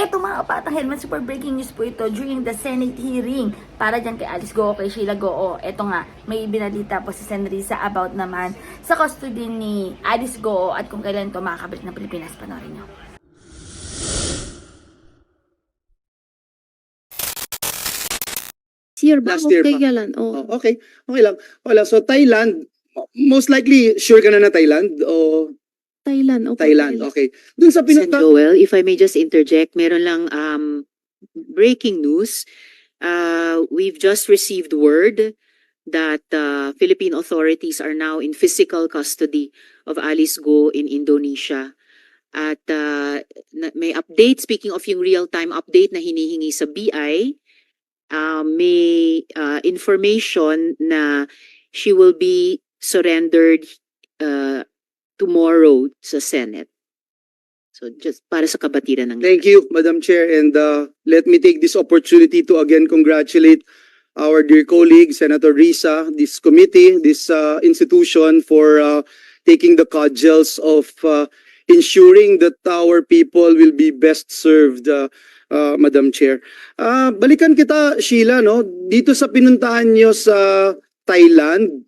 Eto mga kapatang helmet, super breaking news po ito during the Senate hearing para dyan kay Alice Goo, kay Sheila Goo. Eto nga, may binalita po si Sen. Risa about naman sa custody ni Alice Goo at kung kailan ito makakabalik ng Pilipinas. Panoorin nyo. Year ba? Last year pa. Kailan? Oh, Oh, okay. Okay lang. Wala. So, Thailand, most likely, sure ka na na Thailand? O Thailand. Okay, Thailand? Okay. Dun sa Sen. pinunta... Joel, if I may just interject, meron lang um, breaking news. Uh, we've just received word that uh, Philippine authorities are now in physical custody of Alice Go in Indonesia. At uh, na- may update, speaking of yung real-time update na hinihingi sa BI, uh, may uh, information na she will be surrendered uh, tomorrow sa Senate. So just para sa kabatiran ng Thank you, Madam Chair. And uh, let me take this opportunity to again congratulate our dear colleague, Senator Risa, this committee, this uh, institution for uh, taking the cudgels of uh, ensuring that our people will be best served, uh, uh, Madam Chair. Uh, balikan kita, Sheila, no? dito sa pinuntahan nyo sa Thailand,